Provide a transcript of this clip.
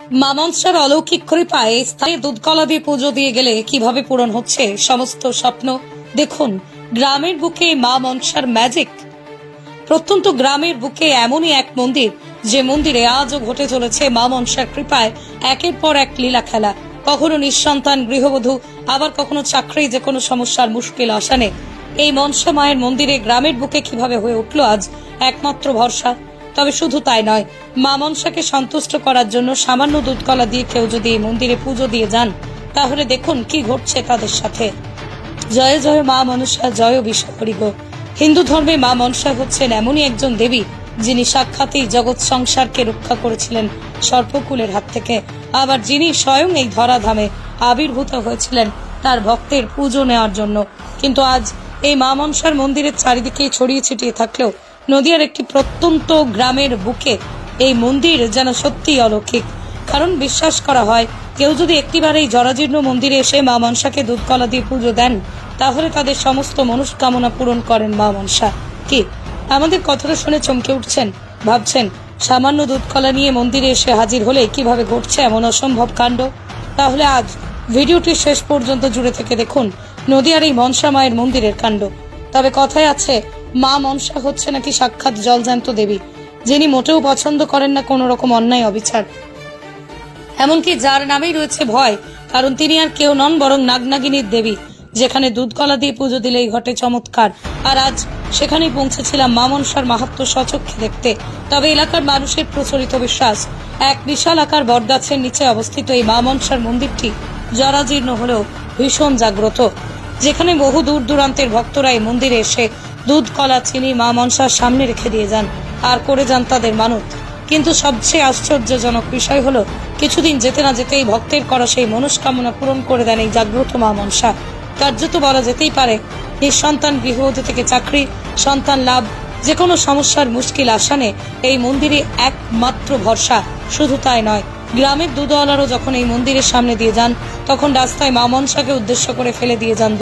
মা মনসার অলৌকিক কৃপায় স্থায়ী দুধকলা দিয়ে পুজো দিয়ে গেলে কীভাবে পূরণ হচ্ছে সমস্ত স্বপ্ন? দেখুন, গ্রামের বুকে মা মনসার ম্যাজিক প্রত্যন্ত গ্রামের বুকে এমনই এক মন্দির, যে মন্দিরে আজও ঘটে চলেছে মা মনসার কৃপায় একের পর এক লীলা খেলা। কখনো নিঃসন্তান গৃহবধূ, আবার কখনো চাকরি, যে কোনো সমস্যার মুশকিল আসানে এই মনসা মায়ের মন্দিরে গ্রামের বুকে কীভাবে হয়ে উঠল আজ একমাত্র ভরসা? তবে শুধু তাই নয়, মা মনসাকে সন্তুষ্ট করার জন্য সামান্য দুধকলা দিয়ে কেউ যদি এই মন্দিরে পুজো দিয়ে যান, তাহলে দেখুন কি ঘটছে তাদের সাথে। জয় জয় মা মনসা, জয় বিশ্বহরি গো। হিন্দু ধর্মে মা মনসা হচ্ছেন এমনই একজন দেবী, যিনি সাক্ষাতেই জগৎ সংসারকে রক্ষা করেছিলেন সর্পকুলের হাত থেকে। আবার যিনি স্বয়ং এই ধরাধামে আবির্ভূত হয়েছিলেন তার ভক্তের পুজো নেওয়ার জন্য। কিন্তু আজ এই মা মনসার মন্দিরের চারিদিকে ছড়িয়ে ছিটিয়ে থাকলেও নদিয়ার একটি প্রত্যন্ত গ্রামের বুকে এই মন্দির যেন সত্যিই অলৌকিক। কারণ বিশ্বাস করা হয়, কেউ যদি একটিবার এই জরাজীর্ণ মন্দিরে এসে মা মনসাকে দুধকলা দিয়ে পুজো দেন, তাহলে তাদের সমস্ত মনস্কামনা পূরণ করেন মা মনসা। কি? আমাদের কথাটা শুনে চমকে উঠছেন, ভাবছেন, সামান্য দুধকলা নিয়ে মন্দিরে এসে হাজির হলে কীভাবে ঘটছে এমন অসম্ভব কাণ্ড? তাহলে আজ ভিডিওটি শেষ পর্যন্ত জুড়ে থেকে দেখুন নদিয়ার এই মনসা মায়ের মন্দিরের কাণ্ড। তবে কথায় আছে মা মনসা হচ্ছে নাকি সাক্ষাৎ জলজান্ত দেবী, যিনি মোটেও পছন্দ করেন না কোনো রকম অন্যায় অবিচার। এমনকি যার নামেই রয়েছে ভয়, কারণ তিনি আর কেউ নন বরং নাগনাগিনীর দেবী, যেখানে দুধ দুধকলা দিয়ে পুজো দিলেই ঘটে চমৎকার। আর আজ সেখানেই পৌঁছেছিলাম মা মনসার মাহাত্ম সচক্ষে দেখতে। তবে এলাকার মানুষের প্রচলিত বিশ্বাস, এক বিশাল আকার বটগাছের নিচে অবস্থিত এই মা মনসার মন্দিরটি জরাজীর্ণ হলেও ভীষণ জাগ্রত, যেখানে বহু দূর দূরান্তের ভক্তরা এই মন্দিরে এসে দুধ, কলা, চিনি মা মনসার সামনে রেখে দিয়ে যান। আর করে যান তাদের মানত। কিন্তু সবচেয়ে আশ্চর্যজনক বিষয় হলো, কিছুদিন যেতে না যেতেই ভক্তের করা সেই মনস্কামনা পূরণ করে দেন এই জাগ্রত মা মনসা। কার্যত বলা যেতেই পারে, নিঃসন্তান গৃহবধূ থেকে চাকরি, সন্তান লাভ যে কোনো সমস্যার মুশকিল আসানে এই মন্দিরে একমাত্র ভরসা, শুধু তাই নয়। গ্রামের দুধওয়ালারও যখন এই মন্দিরের সামনে দিয়ে যান, তখন রাস্তায় মা মনসাকে উদ্দেশ্য করে ফেলে দিয়ে যান